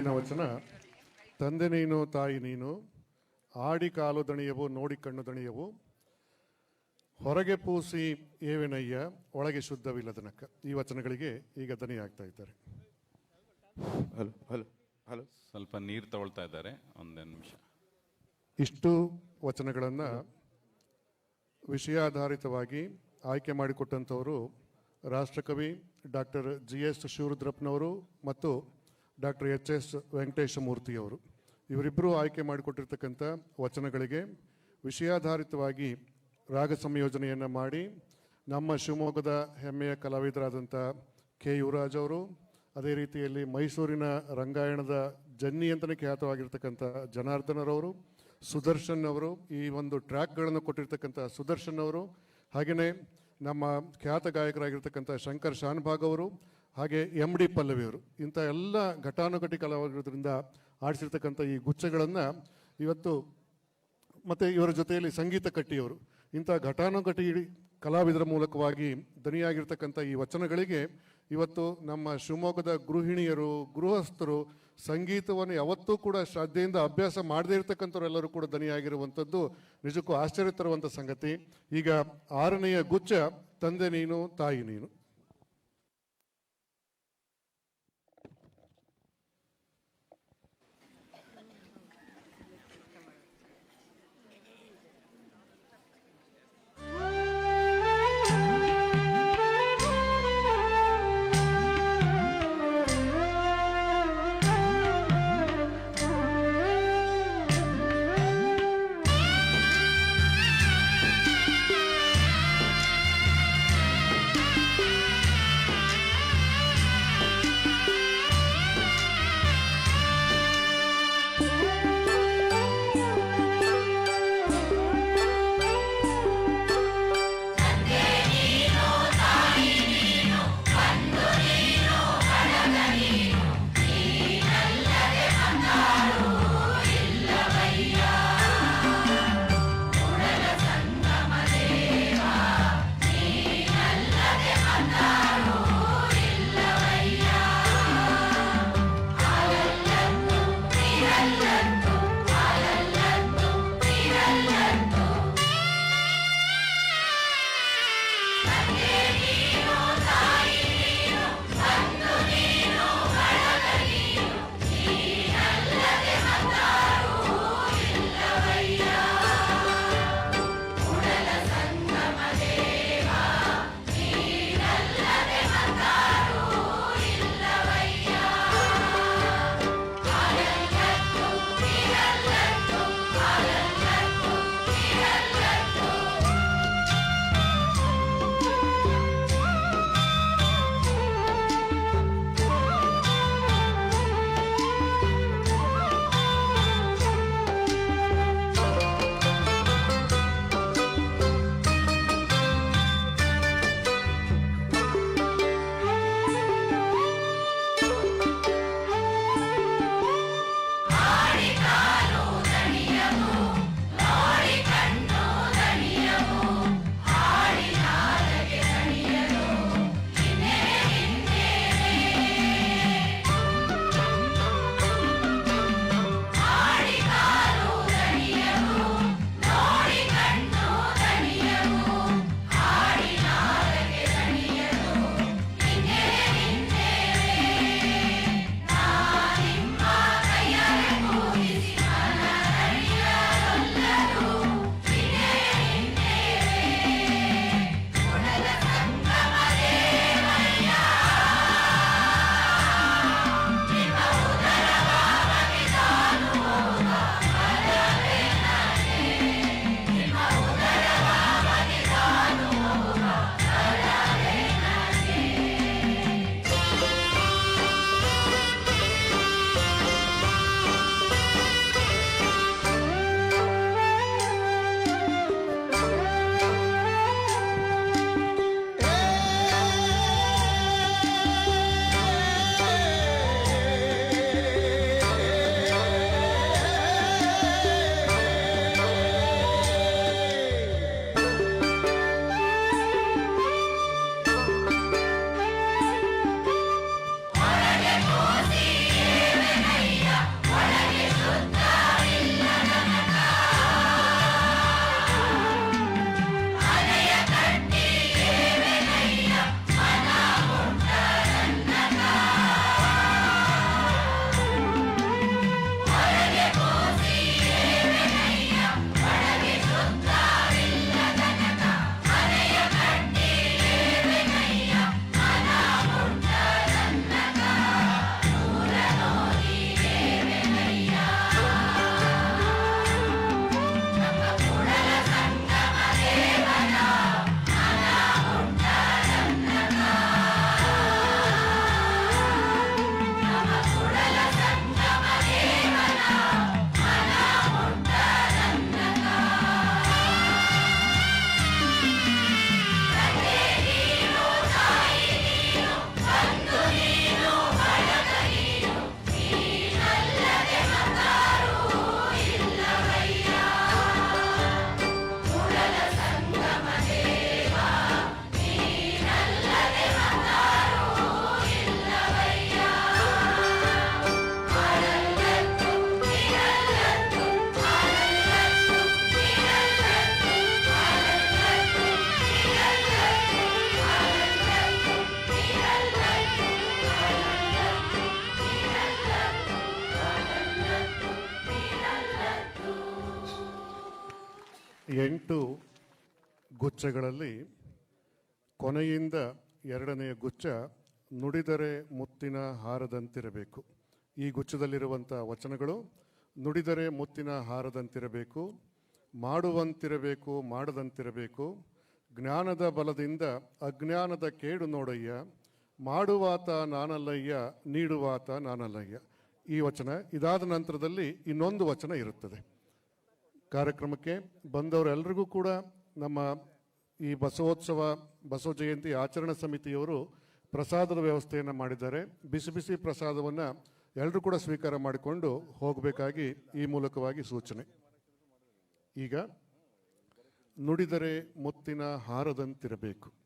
ಮುಂದಿನ ವಚನ ತಂದೆ ನೀನು ತಾಯಿ ನೀನು ಆಡಿ ಕಾಲು ದಣಿಯವು ನೋಡಿ ಕಣ್ಣು ದಣಿಯವು ಹೊರಗೆ ಪೂಸಿ ಏವಿನಯ್ಯ ಒಳಗೆ ಶುದ್ಧವಿಲ್ಲದನಕ್ಕ. ಈ ವಚನಗಳಿಗೆ ಈಗ ದನಿ ಆಗ್ತಾ ಇದ್ದಾರೆ. Hello hello hello. ಸ್ವಲ್ಪ ನೀರು ತಗೊಳ್ತಾ ಇದ್ದಾರೆ ಒಂದೇ ನಿಮಿಷ. ಇಷ್ಟು ವಚನಗಳನ್ನು ವಿಷಯಾಧಾರಿತವಾಗಿ ಆಯ್ಕೆ ಮಾಡಿಕೊಟ್ಟಂಥವರು ರಾಷ್ಟ್ರಕವಿ ಡಾಕ್ಟರ್ ಜಿ ಎಸ್ ಶಿವರುದ್ರಪ್ಪನವರು ಮತ್ತು ಡಾಕ್ಟರ್ ಎಚ್ ಎಸ್ ವೆಂಕಟೇಶ ಮೂರ್ತಿಯವರು ಇವರಿಬ್ಬರು ಆಯ್ಕೆ ಮಾಡಿಕೊಟ್ಟಿರ್ತಕ್ಕಂಥ ವಚನಗಳಿಗೆ ವಿಷಯಾಧಾರಿತವಾಗಿ ರಾಗ ಸಂಯೋಜನೆಯನ್ನು ಮಾಡಿ ನಮ್ಮ ಶಿವಮೊಗ್ಗದ ಹೆಮ್ಮೆಯ ಕಲಾವಿದರಾದಂಥ ಕೆ ಯುವರಾಜ್ ಅವರು, ಅದೇ ರೀತಿಯಲ್ಲಿ ಮೈಸೂರಿನ ರಂಗಾಯಣದ ಜನ್ನಿ ಅಂತಲೇ ಖ್ಯಾತವಾಗಿರ್ತಕ್ಕಂಥ ಜನಾರ್ದನರವರು ಸುದರ್ಶನ್ ಅವರು, ಈ ಒಂದು ಟ್ರ್ಯಾಕ್ಗಳನ್ನು ಕೊಟ್ಟಿರ್ತಕ್ಕಂಥ ಸುದರ್ಶನ್ ಅವರು, ಹಾಗೆಯೇ ನಮ್ಮ ಖ್ಯಾತ ಗಾಯಕರಾಗಿರ್ತಕ್ಕಂಥ ಶಂಕರ್ ಶಾನ್ಭಾಗ್ ಅವರು ಹಾಗೆ ಎಂ ಡಿ ಪಲ್ಲವಿ ಅವರು ಇಂಥ ಎಲ್ಲ ಘಟಾನುಘಟಿ ಕಲಾವಿದರಿಂದ ಆಡಿಸಿರ್ತಕ್ಕಂಥ ಈ ಗುಚ್ಛಗಳನ್ನು ಇವತ್ತು ಮತ್ತು ಇವರ ಜೊತೆಯಲ್ಲಿ ಸಂಗೀತ ಕಟ್ಟಿಯವರು, ಇಂಥ ಘಟಾನುಘಟಿ ಕಲಾವಿದರ ಮೂಲಕವಾಗಿ ದನಿಯಾಗಿರ್ತಕ್ಕಂಥ ಈ ವಚನಗಳಿಗೆ ಇವತ್ತು ನಮ್ಮ ಶಿವಮೊಗ್ಗದ ಗೃಹಿಣಿಯರು, ಗೃಹಸ್ಥರು ಸಂಗೀತವನ್ನು ಯಾವತ್ತೂ ಕೂಡ ಶ್ರದ್ಧೆಯಿಂದ ಅಭ್ಯಾಸ ಮಾಡದೇ ಇರತಕ್ಕಂಥವರೆಲ್ಲರೂ ಕೂಡ ದನಿಯಾಗಿರುವಂಥದ್ದು ನಿಜಕ್ಕೂ ಆಶ್ಚರ್ಯ ತರುವಂಥ ಸಂಗತಿ. ಈಗ ಆರನೆಯ ಗುಚ್ಛ, ತಂದೆ ನೀನು, ತಾಯಿ ನೀನು. ಎಂಟು ಗುಚ್ಛಗಳಲ್ಲಿ ಕೊನೆಯಿಂದ ಎರಡನೆಯ ಗುಚ್ಛ ನುಡಿದರೆ ಮುತ್ತಿನ ಹಾರದಂತಿರಬೇಕು. ಈ ಗುಚ್ಛದಲ್ಲಿರುವಂಥ ವಚನಗಳು ನುಡಿದರೆ ಮುತ್ತಿನ ಹಾರದಂತಿರಬೇಕು, ಮಾಡುವಂತಿರಬೇಕು, ಮಾಡದಂತಿರಬೇಕು. ಜ್ಞಾನದ ಬಲದಿಂದ ಅಜ್ಞಾನದ ಕೇಡು ನೋಡಯ್ಯ, ಮಾಡುವಾತ ನಾನಲ್ಲಯ್ಯ, ನೀಡುವಾತ ನಾನಲ್ಲಯ್ಯ. ಈ ವಚನ ಇದಾದ ನಂತರದಲ್ಲಿ ಇನ್ನೊಂದು ವಚನ ಇರುತ್ತದೆ. ಕಾರ್ಯಕ್ರಮಕ್ಕೆ ಬಂದವರೆಲ್ಲರಿಗೂ ಕೂಡ ನಮ್ಮ ಈ ಬಸವೋತ್ಸವ, ಬಸವ ಜಯಂತಿ ಆಚರಣಾ ಸಮಿತಿಯವರು ಪ್ರಸಾದದ ವ್ಯವಸ್ಥೆಯನ್ನು ಮಾಡಿದ್ದಾರೆ. ಬಿಸಿ ಬಿಸಿ ಪ್ರಸಾದವನ್ನು ಎಲ್ಲರೂ ಕೂಡ ಸ್ವೀಕಾರ ಮಾಡಿಕೊಂಡು ಹೋಗಬೇಕಾಗಿ ಈ ಮೂಲಕವಾಗಿ ಸೂಚನೆ. ಈಗ ನುಡಿದರೆ ಮುತ್ತಿನ ಹಾರದಂತಿರಬೇಕು.